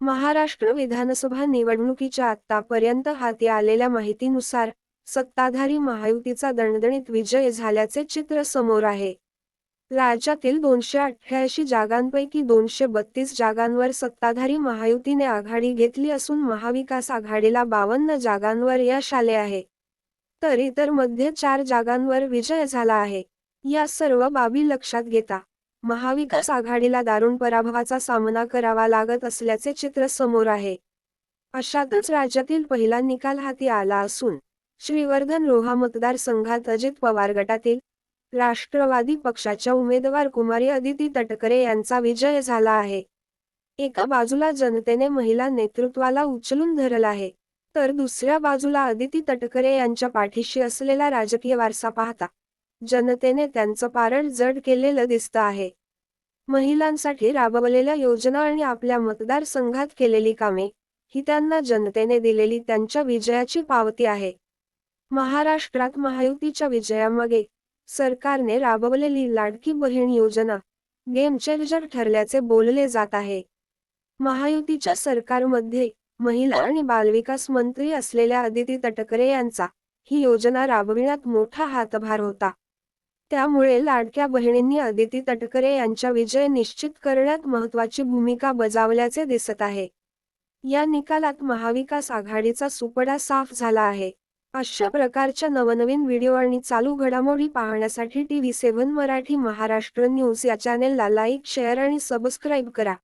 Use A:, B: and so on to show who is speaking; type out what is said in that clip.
A: महाराष्ट्र विधानसभा निवडणुकीच्या आतापर्यंत हाती आलेल्या माहितीनुसार सत्ताधारी महायुतीचा दणदणीत विजय झाल्याचे चित्र समोर आहे. राज्यातील दोनशे अठ्ठ्याऐंशी जागांपैकी दोनशे बत्तीस जागांवर सत्ताधारी महायुतीने आघाडी घेतली असून महाविकास आघाडीला बावन्न जागांवर यश आले आहे. तर इतरमध्ये चार जागांवर विजय झाला आहे. या सर्व बाबी लक्षात घेता. महाविकास आघाडीला दारुण पराभवाचा सामना करावा लागत असल्याचे चित्र समोर आहे. अशातच राज्यातील पहिला निकाल हाती आला असून श्रीवर्धन रोहा मतदारसंघात अजित पवार गटातील राष्ट्रवादी पक्षाच्या उमेदवार कुमारी अदिती तटकरे यांचा विजय झाला आहे. एका बाजूला जनतेने महिला नेतृत्वाला उचलून धरला आहे तर दुसऱ्या बाजूला अदिती तटकरे यांच्या पाठीशी असलेला राजकीय वारसा पाहता जनतेने त्यांचं पारड जड केलेलं दिसतं आहे. महिलांसाठी राबवलेल्या योजना आणि आपल्या मतदारसंघात केलेली कामे ही त्यांना जनतेने दिलेली त्यांच्या विजयाची पावती आहे. महाराष्ट्रात महायुतीच्या विजयामागे सरकारने राबवलेली लाडकी बहीण योजना गेम चेंजर ठरल्याचे बोलले जात आहे. महायुतीच्या सरकारमध्ये महिला आणि बालविकास मंत्री असलेल्या अदिती तटकरे यांचा ही योजना राबविण्यात मोठा हातभार होता. त्यामुळे लाडक्या बहिणींनी अदिती तटकरे यांच्या विजय निश्चित करण्यात महत्वाची भूमिका बजावल्याचे दिसत आहे. या निकालात महाविकास आघाडीचा सुपडा साफ झाला आहे. अशा प्रकारच्या नवनवीन व्हिडिओ आणि चालू घडामोडी पाहण्यासाठी TV seven Marathi Maharashtra news या चॅनेलला लाईक शेअर आणि सबस्क्राईब करा.